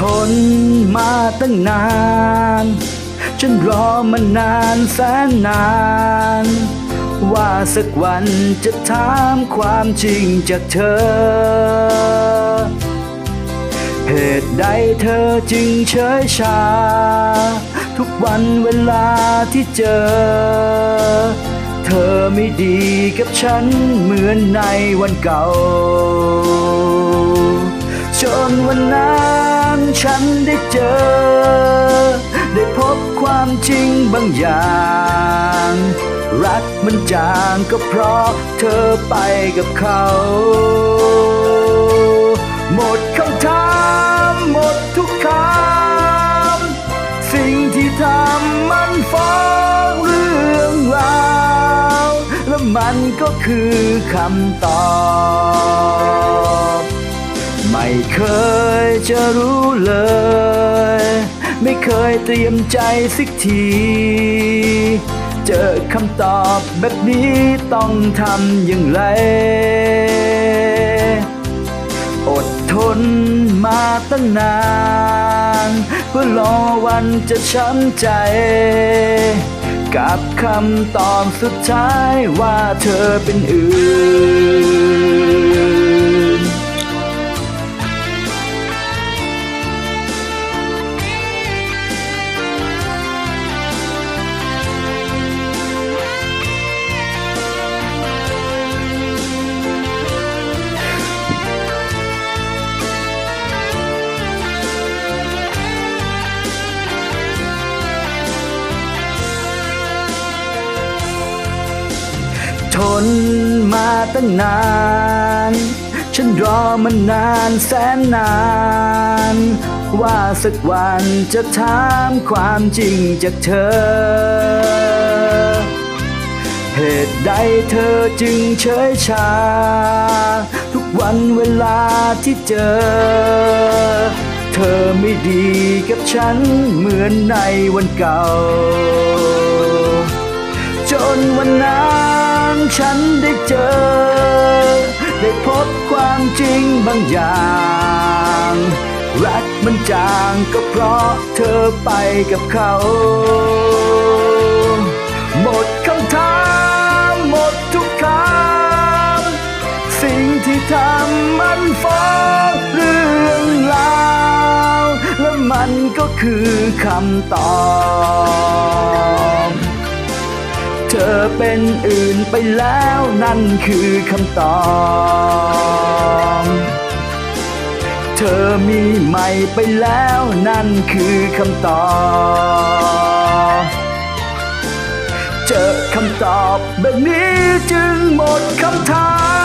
ทนมาตั้งนาน ฉันรอมานานแสนนาน ว่าสักวันจะถามความจริงจากเธอ เหตุใดเธอจึงเฉยชา ทุกวันเวลาที่เจอ เธอไม่ดีกับฉันเหมือนในวันเก่า จนวันนั้น ฉันได้เจอ ได้พบความจริงบางอย่าง รักมันจางก็เพราะเธอไปกับเขา หมดคำถามหมดทุกคำสิ่งที่ทำมันฟ้องเรื่องราวและมันก็คือคำตอบ ไม่เคยจะรู้เลย ไม่เคยเตรียมใจสักที เจอคำตอบแบบนี้ต้องทำอย่างไร อดทนมาตั้งนาน เพื่อรอวันจะช้ำใจ กับคำตอบสุดท้ายว่าเธอเป็นอื่น นมาตั้งนาน ฉันรอมันนานแสนนาน ว่าสักวันจะถามความจริงจากเธอ เหตุใดเธอจึงเฉยชา ทุกวันเวลาที่เจอ เธอไม่ดีกับฉันเหมือนในวันเก่า จนวันนั้น ฉันได้เจอ ได้พบความจริงบางอย่าง รักมันจางก็เพราะเธอไปกับเขา หมดคำถามหมดทุกคำสิ่งที่ทำมันฟ้องเรื่องราว และมันก็คือคำตอบ เธอเป็นอื่นไปแล้วนั่นคือคำตอบ เธอมีใหม่ไปแล้วนั่นคือคำตอบเจอคำตอบแบบนี้จึงหมดคำถาม